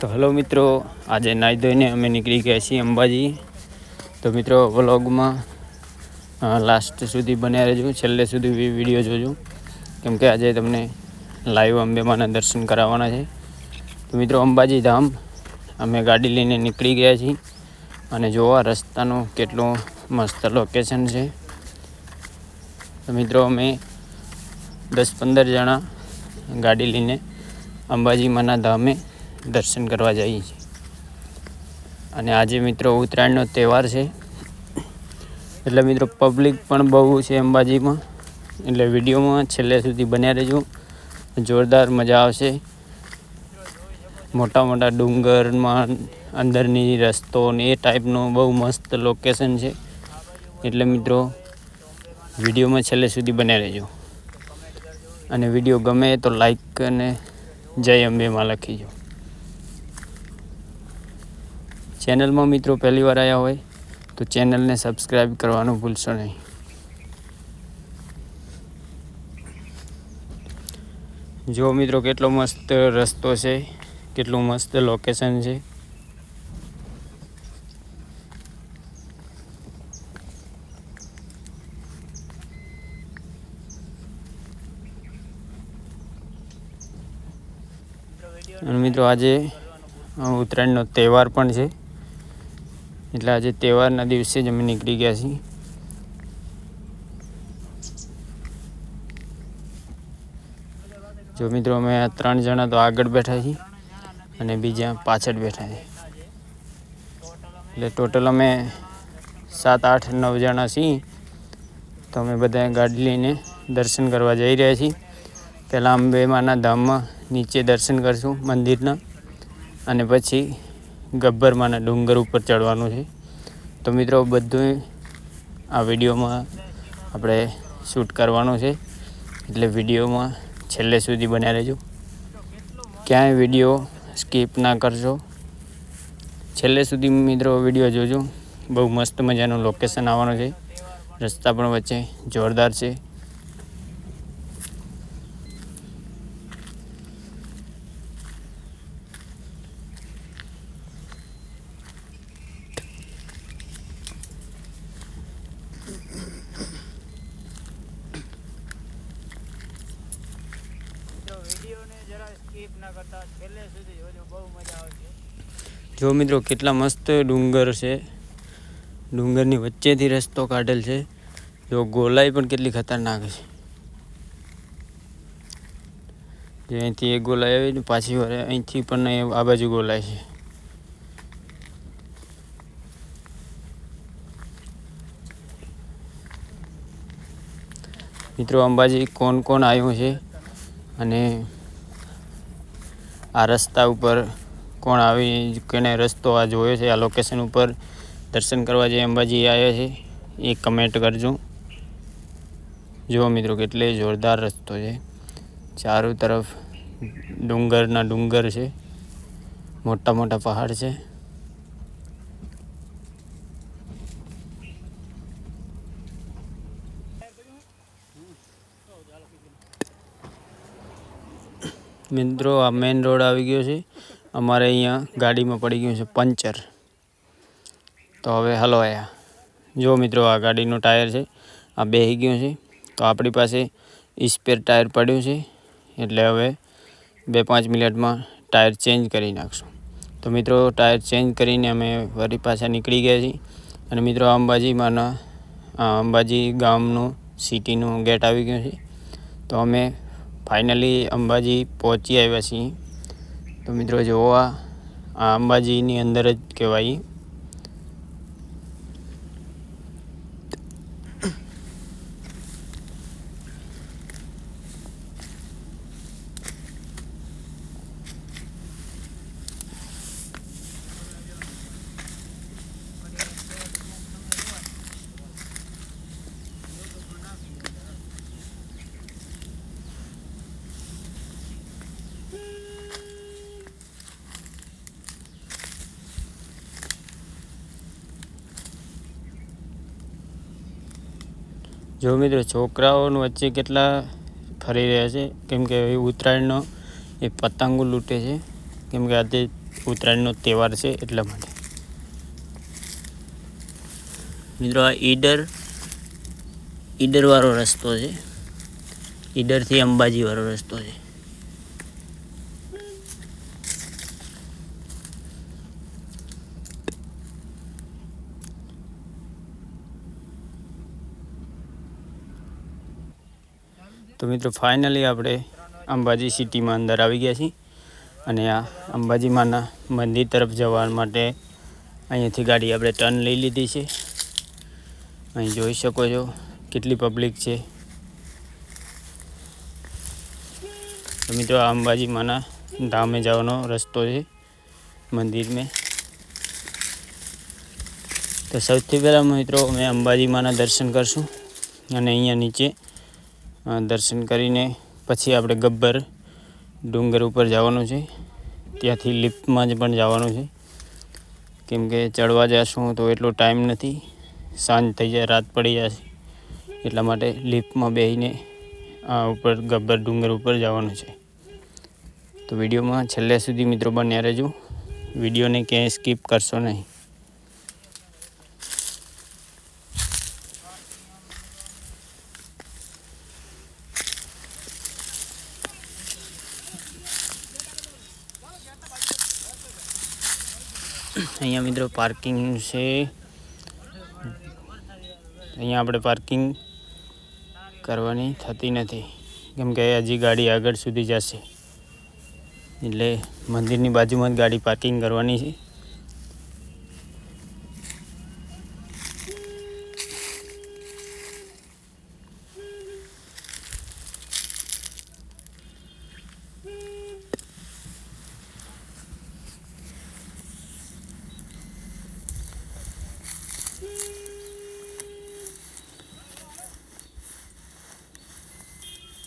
તો હલો મિત્રો, આજે નાહી ધોઈને અમે નીકળી ગયા છીએ અંબાજી. તો મિત્રો વ્લોગમાં લાસ્ટ સુધી બન્યા રહેજો, છેલ્લે સુધી વીડિયો જોજો. કેમ કે આજે તમને લાઈવ અંબેમાના દર્શન કરાવવાના છે. તો મિત્રો, અંબાજી ધામ, અમે ગાડી લઈને નીકળી ગયા છીએ. અને જોવા રસ્તાનું કેટલું મસ્ત લોકેશન છે. તો મિત્રો, અમે દસ પંદર જણા ગાડી લઈને અંબાજીમાના ધામે દર્શન કરવા જઈએ છીએ. અને આજે મિત્રો ઉત્તરાયણનો તહેવાર છે. એટલે મિત્રો પબ્લિક પણ બહુ છે અંબાજીમાં. એટલે વિડીયોમાં છેલ્લે સુધી બન્યા રહેજો. જોરદાર મજા આવશે. મોટા મોટા ડુંગરમાં અંદરની રસ્તો ને એ ટાઈપનું બહુ મસ્ત લોકેશન છે. એટલે મિત્રો વિડીયોમાં છેલ્લે સુધી બન્યા રહેજો. અને વીડિયો ગમે તો લાઈક અને જય અંબેમાં લખીજો ચેનલમાં મિત્રો પહેલી વાર આવ્યા હોય તો ચેનલને સબસ્ક્રાઈબ કરવાનું ભૂલશો નહીં. જો મિત્રો કેટલો મસ્ત રસ્તો છે, કેટલું મસ્ત લોકેશન છે. મિત્રો, આજે ઉત્તરાયણનો તહેવાર પણ છે. એટલે આજે તહેવારના દિવસે જ અમે નીકળી ગયા છીએ. જો મિત્રો, અમે ત્રણ જણા તો આગળ બેઠા છીએ અને બીજા પાછળ બેઠા છે એટલે ટોટલ અમે સાત, આઠ, નવ જણા છીએ. તો અમે બધા ગાડી લઈને દર્શન કરવા જઈ રહ્યા છીએ. પહેલાં અંબેમાના ધામમાં નીચે દર્શન કરશું મંદિરના. અને પછી ગબ્બરમાંના ડુંગર ઉપર ચડવાનું છે. તો મિત્રો બધું આ વિડીયોમાં આપણે શૂટ કરવાનું છે. એટલે વિડીયોમાં છેલ્લે સુધી બન્યા રહેજો. ક્યાંય વીડિયો સ્કીપ ના કરજો છેલ્લે સુધી મિત્રો વીડિયો જોજો. બહુ મસ્ત મજાનું લોકેશન આવવાનું છે. રસ્તા પણ વચ્ચે જોરદાર છે. જો મિત્રો કેટલા મસ્ત ડુંગર છે. ડુંગરની વચ્ચેથી રસ્તો કાઢેલ છે. જો ગોલાઈ પણ કેટલી ખતરનાક છે. જે અહીંથી એક ગોલાઈ આવી ને પાછી વાર અહીંથી પણ આ બાજુ ગોલાય છે. મિત્રો અંબાજી કોણ કોણ આવ્યું છે? અને આ રસ્તા ઉપર કોણ આવી કોને રસ્તો આ જોયો છે, આ લોકેશન ઉપર. દર્શન કરવા જે અંબાજી આવ્યા છે. એ કમેન્ટ કરજો. જુઓ મિત્રો, કેટલે જોરદાર રસ્તો છે. ચારો તરફ ડુંગરના ડુંગર છે. મોટા મોટા પહાડ છે. મિત્રો, આ મેઇન રોડ આવી ગયો છે. અમારે અહીંયા ગાડીમાં પડી ગયું છે પંચર. તો હવે હલો આયા. જો મિત્રો, આ ગાડીનું ટાયર છે. આ બેહી ગયું છે. તો આપણી પાસે સ્પેર ટાયર પડ્યું છે. એટલે હવે બે પાંચ મિનિટમાં ટાયર ચેન્જ કરી નાખશું. તો મિત્રો, ટાયર ચેન્જ કરીને અમે વળી પાછા નીકળી ગયા છીએ. અને મિત્રો અંબાજીમાંના અંબાજી ગામનું સિટીનું ગેટ આવી ગયું છે. તો અમે ફાઇનલી અંબાજી પહોંચી આવ્યા છીએ. તો મિત્રો જોવા આ અંબાજીની અંદર જ કહેવાય. જો મિત્રો, છોકરાઓનું વચ્ચે કેટલા ફરી રહ્યા છે? કેમ કે ઉત્તરાયણનો એ પતંગો લૂંટે છે. કેમ કે આજે ઉત્તરાયણનો તહેવાર છે એટલા માટે. મિત્રો, આ ઈડર, ઈડરવાળો રસ્તો છે. ઈડરથી અંબાજીવાળો રસ્તો છે. તો મિત્રો ફાઇનલી આપણે અંબાજી સિટીમાં અંદર આવી ગયા છીએ. અને આ અંબાજી માના મંદિર તરફ જવા માટે અહીંયાથી ગાડી આપણે ટર્ન લઈ લીધી છે. અહીં જોઈ શકો છો કેટલી પબ્લિક છે. તો મિત્રો, આ અંબાજી માના ધામે જવાનો રસ્તો છે મંદિરમાં તો સૌથી પહેલાં મિત્રો, અમે અંબાજી માના દર્શન કરશું. અને અહીંયા નીચે દર્શન કરીને પછી આપણે ગબ્બર ડુંગર ઉપર જવાનું છે. ત્યાંથી લિફ્ટમાં જ પણ જવાનું છે. કેમ કે ચડવા જશું તો એટલો ટાઈમ નથી. સાંજ થઈ જાય, રાત પડી જશે એટલા માટે લિફ્ટમાં બેસીને આ ઉપર ગબ્બર ડુંગર ઉપર જવાનું છે. તો વિડીયોમાં છેલ્લે સુધી મિત્રો બન્યા રહેજો. વિડીયોને ક્યાંય સ્કીપ કરશો નહીં. અહીંયા મિત્રો પાર્કિંગ છે. અહીંયા આપણે પાર્કિંગ કરવાની થતી નથી. કેમ કે હજી ગાડી આગળ સુધી જશે. એટલે મંદિરની બાજુમાં જ ગાડી પાર્કિંગ કરવાની છે.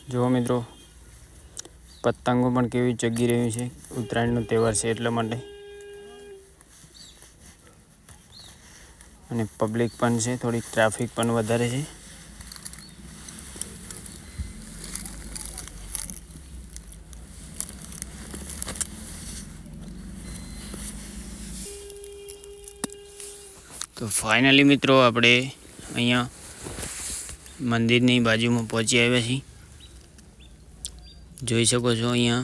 જુઓ મિત્રો, પતંગો પણ કેવી ચગી રહ્યું છે. ઉત્તરાયણનો તહેવાર છે એટલા માટે. અને પબ્લિક પણ છે થોડી ટ્રાફિક પણ વધારે છે. તો ફાઇનલી મિત્રો, આપણે અહીંયા મંદિરની બાજુમાં પહોંચી આવ્યા છીએ. જોઈ શકો છો અહીંયા.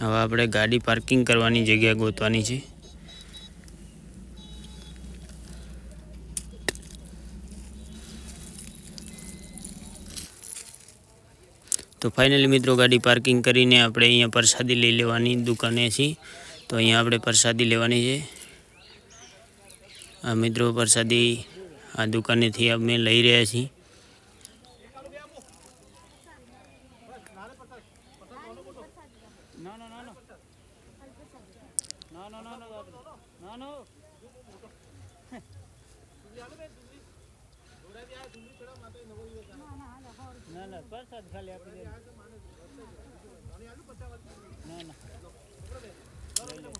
હવે આપણે ગાડી પાર્કિંગ કરવાની જગ્યા ગોતવાની છે. તો ફાઇનલી મિત્રો ગાડી પાર્કિંગ કરીને આપણે અહીંયા પ્રસાદી લઈ લેવાની દુકાને છીએ. તો અહીંયા આપણે પ્રસાદી લેવાની છે. આ મિત્રો પ્રસાદી આ દુકાનેથી અમે લઈ રહ્યા છીએ.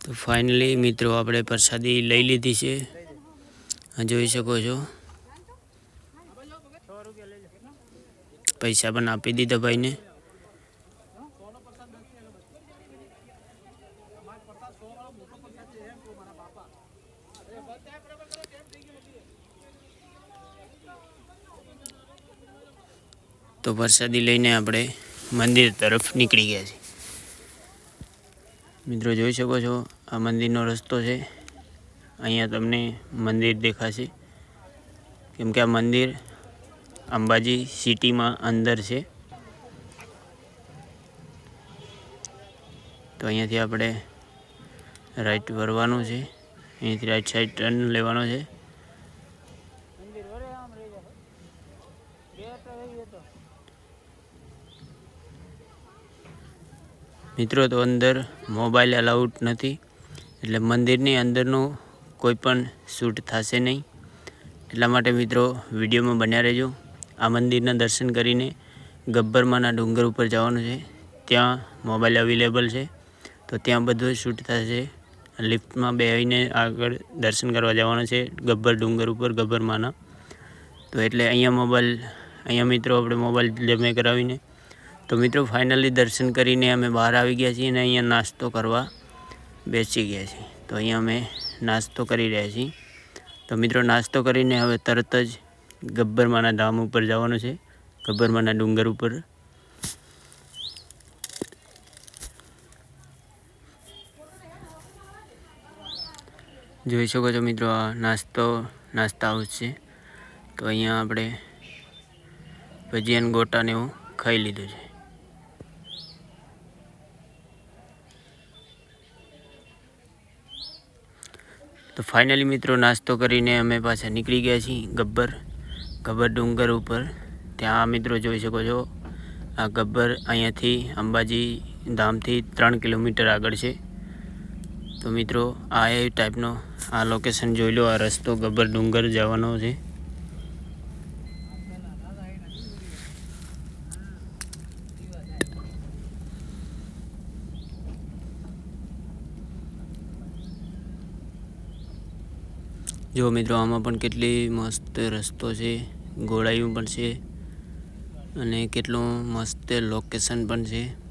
તો ફાઇનલી મિત્રો આપણે પ્રસાદી લઈ લીધી છે. જોઈ શકો છો. પૈસા પણ આપી દીધા ભાઈને. તો પ્રસાદી લઈને આપણે મંદિર તરફ નીકળી ગયા છીએ. મિત્રો જોઈ શકો છો, આ મંદિરનો રસ્તો છે. અહીંયા તમને મંદિર દેખાશે. કેમ કે આ મંદિર અંબાજી સિટીમાં અંદર છે. તો અહીંયાથી આપણે રાઈટ વરવાનું છે. અહીંયાથી રાઈટ સાઈડ ટર્ન લેવાનો છે. મિત્રો, તો અંદર મોબાઈલ અલાઉડ નથી. એટલે મંદિરની અંદરનું કોઈ પણ શૂટ થશે નહીં. એટલા માટે મિત્રો, વિડીયોમાં બન્યા રહેજો. આ મંદિરના દર્શન કરીને ગબ્બરમાના ડુંગર ઉપર જવાનું છે. ત્યાં મોબાઈલ અવેલેબલ છે. તો ત્યાં બધું શૂટ થશે. લિફ્ટમાં બેસીને આગળ દર્શન કરવા જવાનું છે ગબ્બર ડુંગર ઉપર, ગબ્બરમાના. તો એટલે અહીંયા મોબાઈલ અહીંયા મિત્રો, આપણે મોબાઈલ જમે કરાવીને તો મિત્રો ફાઇનલી દર્શન કરીને અમે બહાર આવી ગયા છીએ અને અહીંયા નાસ્તો કરવા બેસી ગયા છીએ. તો અહીંયા અમે નાસ્તો કરી રહ્યા છીએ. તો મિત્રો, નાસ્તો કરીને હવે તરત જ ગબ્બરમાના ધામ ઉપર જવાનું છે. ગબ્બરમાના ડુંગર ઉપર. જોઈ શકો છો મિત્રો, આ નાસ્તો, નાસ્તા હાઉસ છે. તો અહીંયા આપણે ભજીયાન ગોટાને એવું ખાઈ લીધું છે. તો ફાઇનલી મિત્રો નાસ્તો કરીને અમે પાછા નીકળી ગયા છીએ ગબ્બર ગબ્બર ડુંગર ઉપર. ત્યાં મિત્રો જોઈ શકો છો, આ ગબ્બર અહીંયાથી અંબાજી ધામથી ત્રણ કિલોમીટર આગળ છે. તો મિત્રો, આ એ ટાઈપનો આ લોકેશન જોઈ લો, આ રસ્તો ગબ્બર ડુંગર જવાનો છે. જો મિત્રો આમાં પણ કેટલી મસ્ત રસ્તો છે ગોળાયું પણ છે અને કેટલું મસ્ત લોકેશન પણ છે.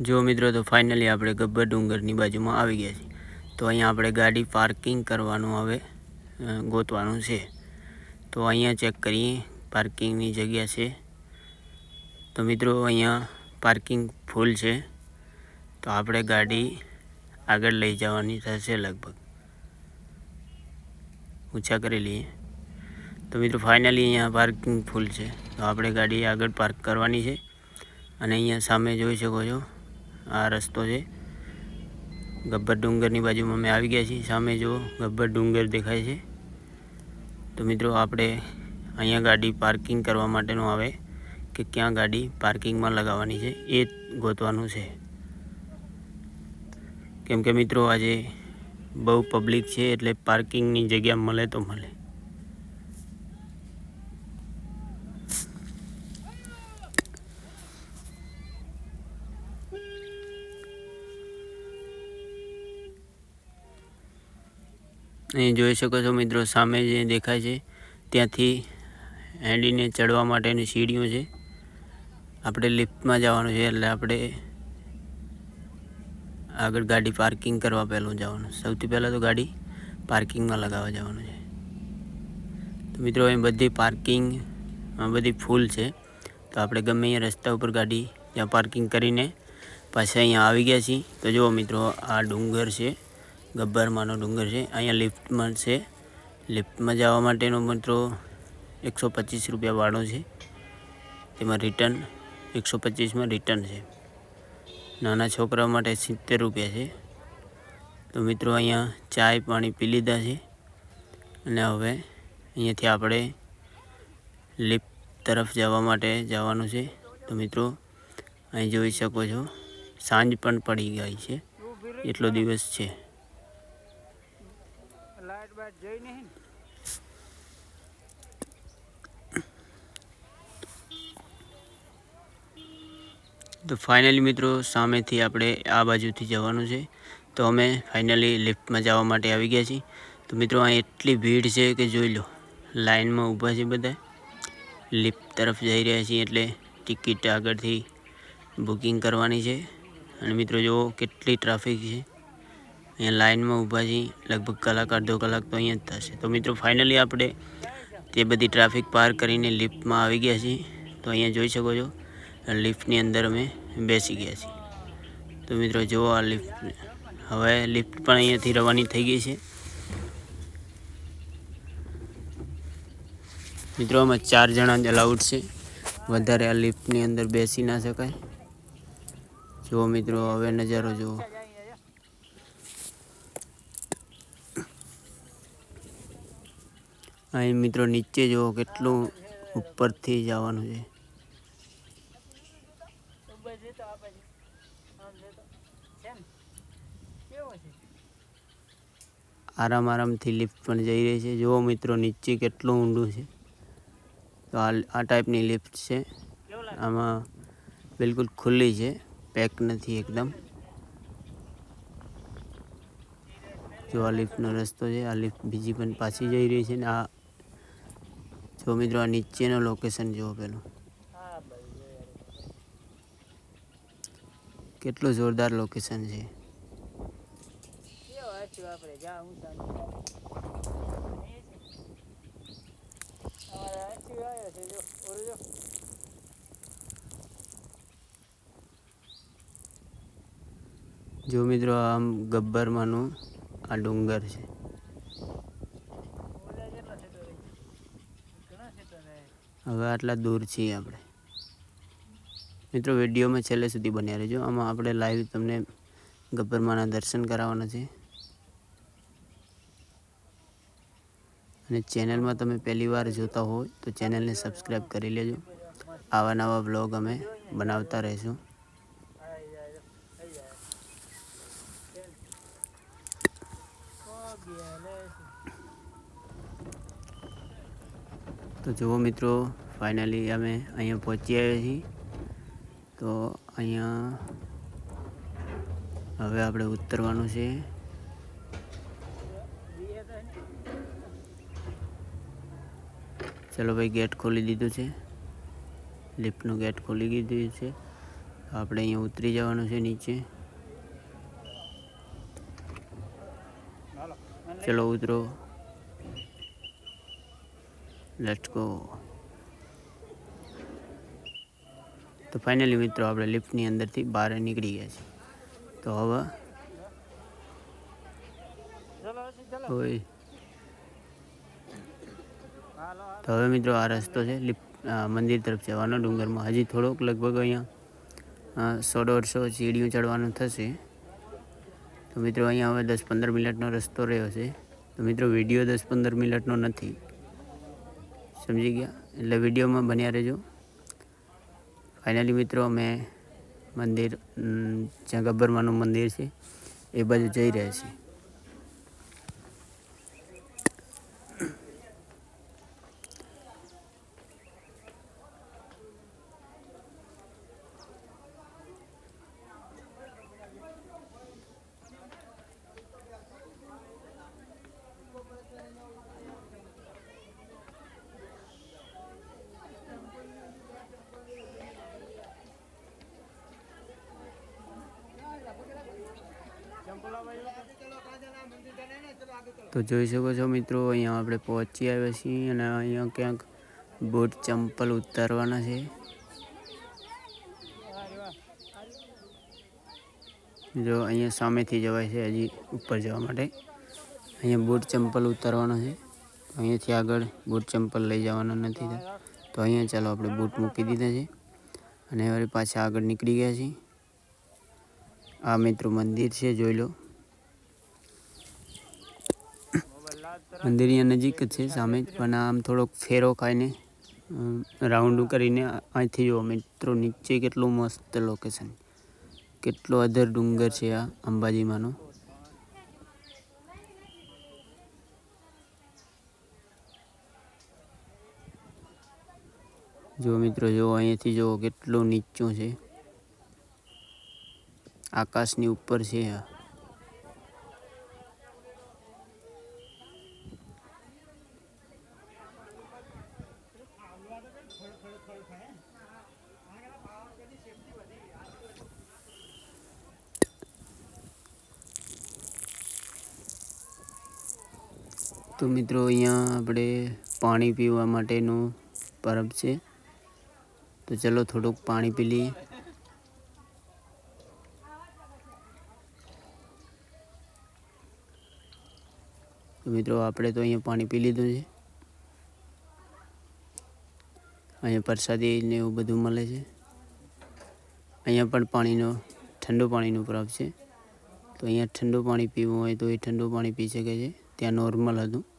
જો મિત્રો તો ફાઇનલી આપણે ગબ્બર ડુંગરની બાજુમાં આવી ગયા છીએ. તો અહીંયા આપણે ગાડી પાર્કિંગ કરવાનું અ, ગોતવાનું છે. તો અહીંયા ચેક કરીએ પાર્કિંગની જગ્યા છે. તો મિત્રો અહીંયા પાર્કિંગ ફૂલ છે. તો આપણે ગાડી આગળ લઈ જવાની થશે લગભગ. ઊંચા કરી લઈએ. તો મિત્રો ફાઇનલી અહીંયા પાર્કિંગ ફૂલ છે. તો આપણે ગાડી આગળ પાર્ક કરવાની છે. અને અહીંયા સામે જોઈ શકો છો, આ રસ્તો છે. ગબ્બર ડુંગરની બાજુમાં અમે આવી ગયા છીએ. સામે જો ગબ્બર ડુંગર દેખાય છે. તો મિત્રો આપણે અહીંયા ગાડી પાર્કિંગ કરવા માટેનું આવે કે ક્યાં ગાડી પાર્કિંગમાં લગાવવાની છે એ ગોતવાનું છે. કેમ કે મિત્રો આજે બહુ પબ્લિક છે એટલે પાર્કિંગની જગ્યા મળે તો મળે. અહીં જોઈ શકો છો મિત્રો, સામે જે દેખાય છે, ત્યાંથી હેડીને ચડવા માટેની સીડીઓ છે. આપણે લિફ્ટમાં જવાનું છે એટલે આપણે આગળ ગાડી પાર્કિંગ કરવા પહેલું જવાનું. સૌથી પહેલાં તો ગાડી પાર્કિંગમાં લગાવવા જવાનું છે. તો મિત્રો, અહીં બધી પાર્કિંગ બધી ફૂલ છે. તો આપણે ગમે અહીંયા રસ્તા ઉપર ગાડી ત્યાં પાર્કિંગ કરીને પાછા અહીંયા આવી ગયા છીએ. તો જુઓ મિત્રો, આ ડુંગર છે. ગબ્બરમાંનો ડુંગર છે. અહીંયા લિફ્ટમાં છે. લિફ્ટમાં જવા માટેનો મિત્રો એકસો પચીસ રૂપિયા ભાડો છે. તેમાં રિટર્ન એકસો પચીસમાં રિટર્ન છે. નાના છોકરાઓ માટે સિત્તેર રૂપિયા છે. તો મિત્રો અહીંયા ચાય પાણી પી લીધા છે. અને હવે અહીંયાથી આપણે લિફ્ટ તરફ જવા માટે જવાનું છે. તો મિત્રો અહીં જોઈ શકો છો. સાંજ પણ પડી ગઈ છે. એટલો દિવસ છે. બાઈટ જોઈ નહીં તો ફાઇનલી મિત્રો, સામેથી આપણે આ બાજુથી જવાનું છે. તો અમે ફાઇનલી લિફ્ટમાં જવા માટે આવી ગયા છીએ. તો મિત્રો અહીં એટલી ભીડ છે કે જોઈ લો લાઇનમાં ઊભા છે બધા. લિફ્ટ તરફ જઈ રહ્યા છીએ એટલે ટિકિટ આગળથી બુકિંગ કરવાની છે. અને મિત્રો, જુઓ કેટલી ટ્રાફિક છે. અહીંયા લાઇનમાં ઊભા છીએ લગભગ કલાક, અડધો કલાક તો અહીંયા જ થશે. તો મિત્રો ફાઇનલી આપણે તે બધી ટ્રાફિક પાર કરીને લિફ્ટમાં આવી ગયા છીએ. તો અહીંયા જોઈ શકો છો લિફ્ટની અંદર અમે બેસી ગયા છીએ. તો મિત્રો, જુઓ આ લિફ્ટ હવે લિફ્ટ પણ અહીંયાથી રવાની થઈ ગઈ છે. મિત્રો અમે ચાર જણા જ અલાઉડ છે. વધારે આ લિફ્ટની અંદર બેસી ના શકાય. જુઓ મિત્રો, હવે નજારો જુઓ. અહીં મિત્રો નીચે જુઓ, કેટલું ઉપરથી જવાનું છે? આરામ આરામથી લિફ્ટ પણ જઈ રહી છે. જુઓ મિત્રો, નીચે કેટલું ઊંડું છે. તો આ આ ટાઈપની લિફ્ટ છે. આમાં બિલકુલ ખુલ્લી છે. પેક નથી એકદમ. જો આ લિફ્ટનો રસ્તો છે, આ લિફ્ટ બીજી પણ પાછી જઈ રહી છે ને આ જો મિત્રો, આ નીચેનું લોકેશન જુઓ પેલું. કેટલું જોરદાર લોકેશન છે જો મિત્રો, આમ ગબ્બરમાંનું આ ડુંગર છે ઓલા કેટલા સીટર રહી ઘણા સીટર રહે હવે આટલા દૂર છીએ આપણે. મિત્રો, વિડીયોમાં છેલ્લે સુધી બન્યા રહેજો. આમાં આપણે લાઈવ તમને ગબ્બરમાના દર્શન કરાવવાના છે. અને ચેનલમાં તમે પહેલીવાર જોતા હોય તો ચેનલને સબસ્ક્રાઈબ કરી લેજો. આવા નવા બ્લોગ અમે બનાવતા રહીશું. તો જુઓ મિત્રો ફાઇનલી અમે અહીંયા પહોંચી આવ્યા છીએ. તો અહીંયા હવે આપણે ઉતરવાનું છે. ચલો ભાઈ, ગેટ ખોલી દીધું છે. લિફ્ટનું ગેટ ખોલી દીધું છે. આપણે અહીંયા ઉતરી જવાનું છે નીચે. ચલો ઉતરો. લેટ્સ ગો તો ફાઇનલી મિત્રો આપણે લિફ્ટની અંદરથી બહાર નીકળી ગયા છે તો હવે તો હવે મિત્રો આ રસ્તો છે લિફ્ટ મંદિર તરફ જવાનો. ડુંગરમાં હજી થોડોક લગભગ અહીંયા સો દોઢસો સીડીઓ ચડવાનું થશે. તો મિત્રો અહીંયા હવે દસ પંદર મિનિટનો રસ્તો રહ્યો છે. તો મિત્રો વીડિયો દસ પંદર મિનિટનો નથી. સમજી ગયા? એટલે વિડીયોમાં બન્યા રહેજો. ફાઇનલી મિત્રો અમે મંદિર જ્યાં ગબ્બરમાનું મંદિર છે એ બાજુ જઈ રહ્યા છીએ. તો જોઈ શકો છો મિત્રો, અહીંયા આપણે પહોંચી આવ્યા છીએ અને અહીંયા ક્યાંક બૂટ ચંપલ ઉતારવાના છે. જો અહીંયા સામેથી જવાય છે હજી ઉપર જવા માટે. અહીંયા બૂટ ચંપલ ઉતારવાના છે. અહીંયાથી આગળ બૂટ ચંપલ લઈ જવાના નથી તો અહીંયા ચાલો આપણે બૂટ મૂકી દીધા છે અને હવે પાછા આગળ નીકળી ગયા છીએ. આ મિત્રો મંદિર છે, જોઈ લો. મંદિર અહીંયા નજીક જ છે, સામે પણ આમ થોડોક ફેરો ખાઈને રાઉન્ડ કરીને અહીંથી જુઓ મિત્રો, નીચે કેટલું મસ્ત લોકેશન કેટલો અધર ડુંગર છે આ અંબાજીમાંનો. જો મિત્રો જો અહીંયાથી જુઓ કેટલું નીચું છે. આકાશની ઉપર છે આ. તો મિત્રો અહીંયા આપણે પાણી પીવા માટેનું પરબ છે. તો ચલો થોડુંક પાણી પી લઈએ. તો મિત્રો આપણે તો અહીંયા પાણી પી લીધું છે. અહીંયા પ્રસાદી ને એવું બધું મળે છે. અહીંયા પણ પાણીનો, ઠંડુ પાણીનું પરબ છે. તો અહીંયા ઠંડુ પાણી પીવું હોય તો એ ઠંડુ પાણી પી શકે છે. ત્યાં નોર્મલ હતું.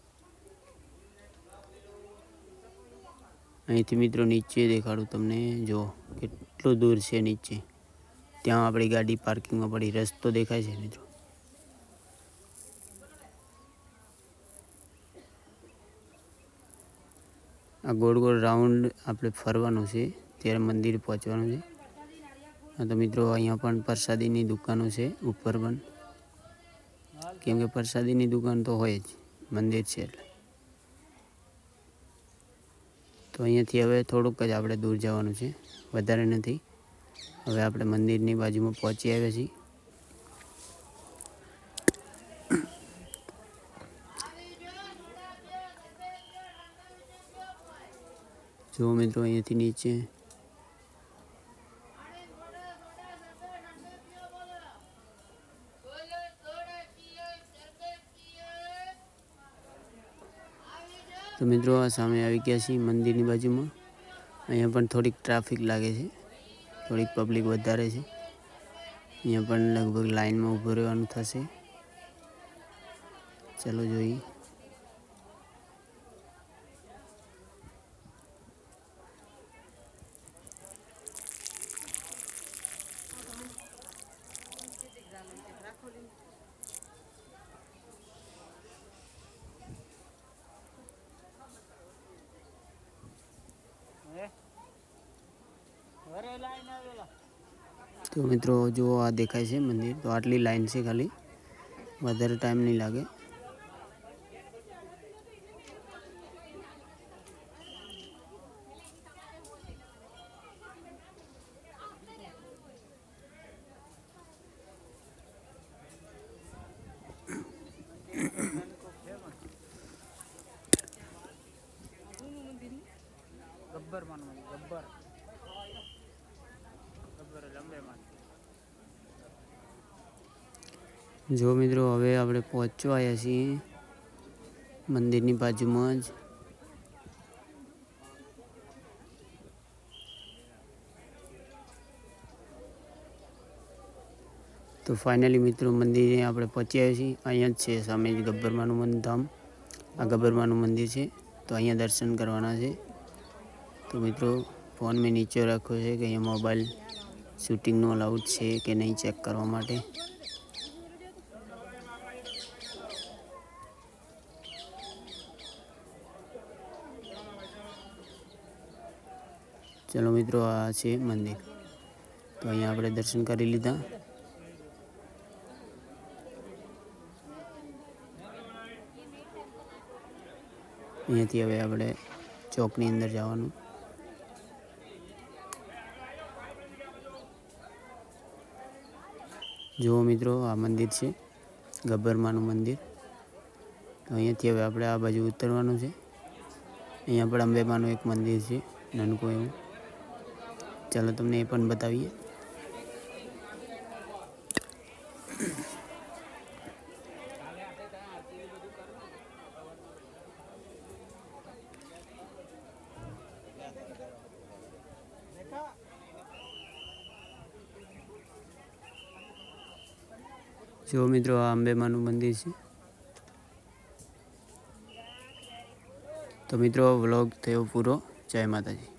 અહીંથી મિત્રો નીચે દેખાડું તમને. જો, કેટલું દૂર છે નીચે. ત્યાં આપણી ગાડી પાર્કિંગમાં પડી. રસ્તો દેખાય છે મિત્રો. આ ગોળ ગોળ રાઉન્ડ આપણે ફરવાનું છે. ત્યારે મંદિર પહોંચવાનું છે. તો મિત્રો, અહીંયા પણ પ્રસાદીની દુકાનો છે, ઉપર પણ. કેમ કે પ્રસાદીની દુકાન તો હોય જ. મંદિર છે એટલે. તો અહીંયાથી હવે થોડુંક જ આપણે દૂર જવાનું છે. વધારે નથી. હવે આપણે મંદિરની બાજુમાં પહોંચી આવ્યા છીએ. જો મિત્રો અહીંયાથી નીચે તો મિત્રો સામે આવી ગયા છીએ મંદિરની બાજુમાં. અહીંયા પણ થોડીક ટ્રાફિક લાગે છે. થોડીક પબ્લિક વધારે છે. અહીંયા પણ લગભગ લાઇનમાં ઊભું રહેવાનું થશે. ચલો જોઈએ. તો મિત્રો જો આ દેખાય છે મંદિર. તો આટલી લાઈન છે ખાલી. વધારે ટાઈમ નહીં લાગે. જો મિત્રો, હવે આપણે પહોંચવા આવ્યા છીએ મંદિરની બાજુમાં જ. તો ફાઇનલી મિત્રો, મંદિરે આપણે પહોંચી આવ્યા છીએ. અહીંયા જ છે સામે જ ગબ્બરમાનું મંદિર ધામ. આ ગબ્બરમાનું મંદિર છે. તો અહીંયા દર્શન કરવાના છે. તો મિત્રો, ફોન મેં નીચે રાખ્યો છે કે અહીંયા મોબાઈલ શૂટિંગનું અલાઉડ છે કે નહીં ચેક કરવા માટે. ચલો મિત્રો, આ છે મંદિર. તો અહીંયા આપણે દર્શન કરી લીધા. અહીંયાથી હવે આપણે ચોકની અંદર જવાનું. જુઓ મિત્રો, આ મંદિર છે, ગબ્બરમાનું મંદિર. તો અહીંયાથી હવે આપણે આ બાજુ ઉતરવાનું છે. અહીંયા પણ અંબેમાનું એક મંદિર છે, નાનકું એવું. ચાલો તમને એ પણ બતાવીએ જો મિત્રો, આ અંબેમાનું મંદિર છે. તો મિત્રો વ્લોગ થયો પૂરો. જય માતાજી.